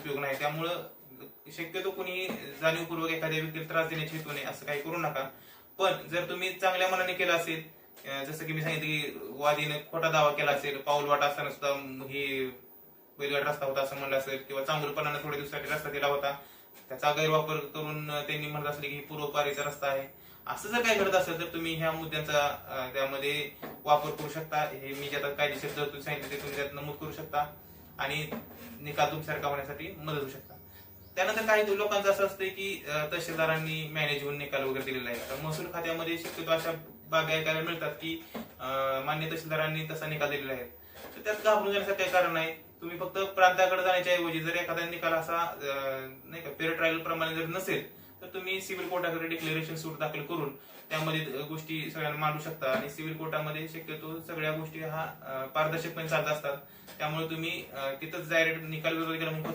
उपयोग नाही. त्यामुळं शक्यतो कोणी जाणीवपूर्वक एखाद्या व्यक्तीला त्रास देण्याची हेतू नाही असं काही करू नका. पण जर तुम्ही चांगल्या मनाने केलं असेल जसं की मी सांगितलं की वादीनं खोटा दावा केला असेल पाऊल वाट असताना सुद्धा हे बैलगाड रस्ता होता असं म्हणलं असेल किंवा चांगुलपणानं थोड्या दिवसासाठी रस्ता दिला होता त्याचा गैरवापर करून त्यांनी म्हणत असले की ही पूर्वपारीचा रस्ता आहे. असं जर काही घडत असेल तर तुम्ही ह्या मुद्द्यांचा त्यामध्ये वापर करू शकता. हे मी ज्यात कायदेशीर जर तुम्ही सांगितलं ते तुम्ही त्यात नमूद करू शकता. आणि निकाल तुमच्यासारखा होण्यासाठी मदत होऊ शकता त्यानंतर काही लोकांचं असं असतं की तहसीलदारांनी मॅनेज होऊन निकाल वगैरे दिलेला आहे. तर महसूल खात्यामध्ये शक्यतो अशा बाबी ऐकायला मिळतात की मान्य तहसीलदारांनी तसा निकाल दिलेला आहे. तर त्यात घाबरून जाण्यासाठी काही कारण नाही. तुम्ही फक्त प्रांताकडे जाण्याच्या ऐवजी जर एखादा निकाल असा नाही का पेर ट्रायल प्रमाणे जर नसेल तुम्ही सिव्हिल कोर्टाकडे डिक्लेरेशन सूट दाखल करून त्यामध्ये गोष्टी सगळ्यांना मांडू शकता. आणि सिव्हिल कोर्टामध्ये शक्यतो सगळ्या गोष्टी हा पारदर्शकपणे चालत असतात. त्यामुळे तुम्ही तिथंच डायरेक्ट निकाल विरोध केला म्हणून